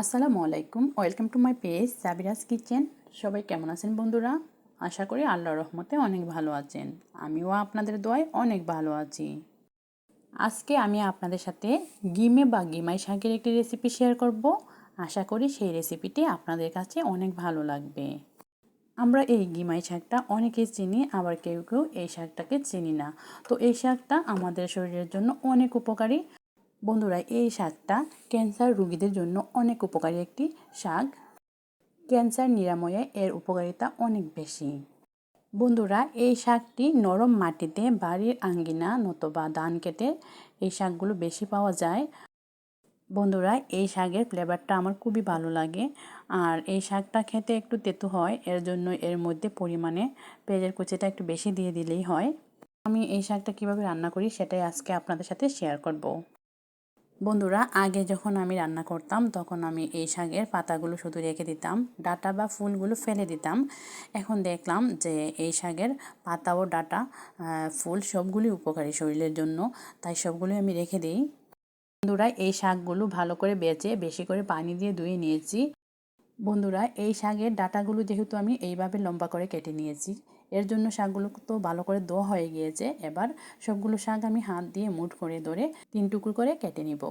আসসালামু আলাইকুম। Welcome to my page Sabira's kitchen সবাই কেমন আছেন বন্ধুরা? আশা করি আল্লাহর রহমতে অনেক ভালো আছেন। আমিও আপনাদের দোয়ায় অনেক ভালো আছি। আজকে আমি আপনাদের সাথে গিমে বা গিমাই শাকের একটি রেসিপি শেয়ার করব। আশা করি সেই রেসিপিটি আপনাদের কাছে অনেক ভালো লাগবে। আমরা এই গিমাই শাকটা অনেকেই চিনি, আবার কেউ কেউ এই শাকটাকে চিনি না। তো এই শাকটা আমাদের শরীরের জন্য অনেক উপকারী। বন্ধুরা, এই শাকটা ক্যান্সার রোগীদের জন্য অনেক উপকারী একটি শাক। ক্যান্সার নিরাময়ে এর উপকারিতা অনেক বেশি। বন্ধুরা, এই শাকটি নরম মাটিতে বাড়ির আঙ্গিনা নতবা ধান কেটে এই শাকগুলো বেশি পাওয়া যায়। বন্ধুরা, এই শাকের ফ্লেভারটা আমার খুবই ভালো লাগে। আর এই শাকটা খেতে একটু তেতো হয়, এর জন্য এর মধ্যে পরিমাণে পেঁয়াজের কুচিটা একটু বেশি দিয়ে দিলেই হয়। আমি এই শাকটা কীভাবে রান্না করি সেটাই আজকে আপনাদের সাথে শেয়ার করব। বন্ধুরা, আগে যখন আমি রান্না করতাম, তখন আমি এই শাকের পাতাগুলো শুধু রেখে দিতাম, ডাটা বা ফুলগুলো ফেলে দিতাম। এখন দেখলাম যে এই শাকের পাতা ও ডাটা ফুল সবগুলি উপকারী শরীরের জন্য, তাই সবগুলি আমি রেখে দিই। বন্ধুরা, এই শাকগুলো ভালো করে বেঁচে, বেশি করে পানি দিয়ে ধুয়ে নিয়েছি। বন্ধুরা, এই শাকের ডাটাগুলো যেহেতু আমি এইভাবে লম্বা করে কেটে নিয়েছি, এর জন্য শাকগুলো তো ভালো করে দোয়া হয়ে গিয়েছে। এবার সবগুলো শাক আমি হাত দিয়ে মুঠ করে ধরে তিন টুকরো করে কেটে নিব।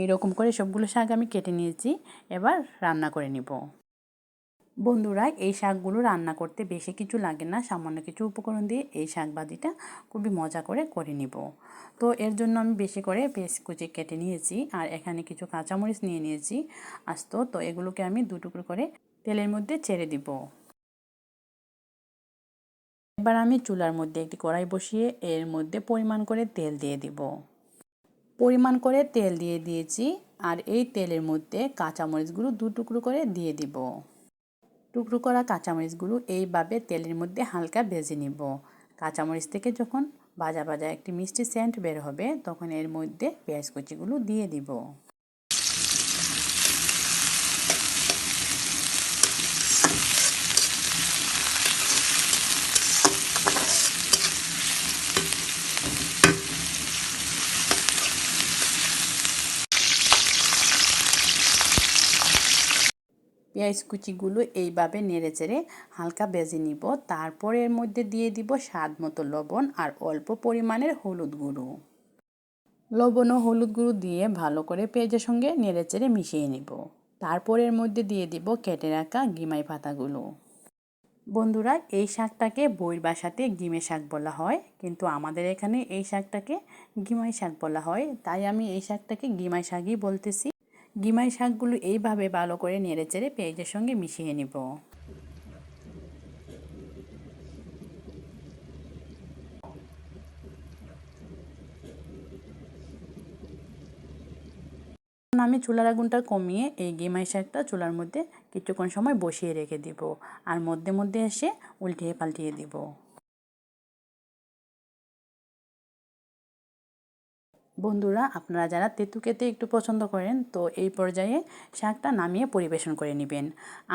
এইরকম করে সবগুলো শাক আমি কেটে নিয়েছি। এবার রান্না করে নিব। বন্ধুরা, এই শাকগুলো রান্না করতে বেশি কিছু লাগে না। সামান্য কিছু উপকরণ দিয়ে এই শাক ভাজিটা খুবই মজা করে করে নিব। তো এর জন্য আমি বেশি করে পেস্ট কুচি কেটে নিয়েছি আর এখানে কিছু কাঁচামরিচ নিয়ে নিয়েছি, আস্ত। তো এগুলোকে আমি দুটুকরো করে তেলের মধ্যে ছেড়ে দিব। এবার আমি চুলার মধ্যে একটি কড়াই বসিয়ে এর মধ্যে পরিমাণ করে তেল দিয়ে দিব। পরিমাণ করে তেল দিয়ে দিয়েছি আর এই তেলের মধ্যে কাঁচামরিচগুলো দু টুকরো করে দিয়ে দিব। টুকরো করা কাঁচামরিচগুলো এইভাবে তেলের মধ্যে হালকা ভেজে নিব। কাঁচামরিচ থেকে যখন বাজা বাজা একটি মিষ্টি সেন্ট বের হবে, তখন এর মধ্যে পেঁয়াজ কুচিগুলো দিয়ে দিব। পেঁয়াজ কুচিগুলো এইভাবে নেড়ে চেড়ে হালকা বেজে নিব। তারপর এর মধ্যে দিয়ে দিব স্বাদ মতো লবণ আর অল্প পরিমাণের হলুদ গুঁড়ো। লবণ ও হলুদ গুঁড়ো দিয়ে ভালো করে পেঁয়াজের সঙ্গে নেড়ে চেড়ে মিশিয়ে নিব। তারপর এর মধ্যে দিয়ে দিব কেটে রাখা গিমাই পাতাগুলো। বন্ধুরা, এই শাকটাকে বইর বাসাতে গিমে শাক বলা হয়, কিন্তু আমাদের এখানে এই শাকটাকে গিমাই শাক বলা হয়। তাই আমি এই শাকটাকে গিমাই শাকই বলতেছি। গিমাই শাকগুলো এইভাবে ভালো করে নেড়ে চেড়ে পেঁয়াজের সঙ্গে মিশিয়ে নিব। আমি চুলার আগুনটা কমিয়ে এই গিমাই শাকটা চুলার মধ্যে কিছুক্ষণ সময় বসিয়ে রেখে দিব। আর মধ্যে মধ্যে এসে উল্টিয়ে পাল্টিয়ে দিব। বন্ধুরা, আপনারা যারা তেঁতু খেতে একটু পছন্দ করেন, তো এই পর্যায়ে শাকটা নামিয়ে পরিবেশন করে নেবেন।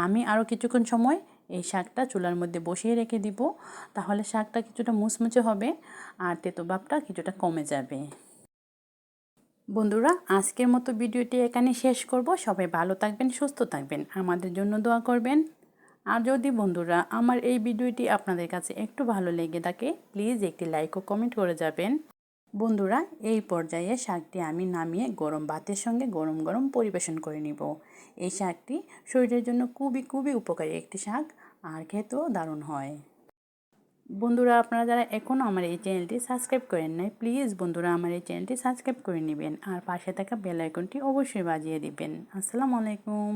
আমি আরও কিছুক্ষণ সময় এই শাকটা চুলার মধ্যে বসিয়ে রেখে দিব, তাহলে শাকটা কিছুটা মুচমুচে হবে আর তেঁতু ভাবটা কিছুটা কমে যাবে। বন্ধুরা, আজকের মতো ভিডিওটি এখানে শেষ করব। সবাই ভালো থাকবেন, সুস্থ থাকবেন, আমাদের জন্য দোয়া করবেন। আর যদি বন্ধুরা আমার এই ভিডিওটি আপনাদের কাছে একটু ভালো লেগে থাকে, প্লিজ একটি লাইক ও কমেন্ট করে যাবেন। বন্ধুরা, এই পর্যায়ে শাকটি আমি নামিয়ে গরম ভাতের সঙ্গে গরম গরম পরিবেশন করে নিব। এই শাকটি শরীরের জন্য খুবই খুবই উপকারী একটি শাক আর খেতেও দারুণ হয়। বন্ধুরা, আপনারা যারা এখনও আমার এই চ্যানেলটি সাবস্ক্রাইব করেন নাই, প্লিজ বন্ধুরা, আমার এই চ্যানেলটি সাবস্ক্রাইব করে নেবেন আর পাশে থাকা বেল আইকনটি অবশ্যই বাজিয়ে দিবেন। আসসালামু আলাইকুম।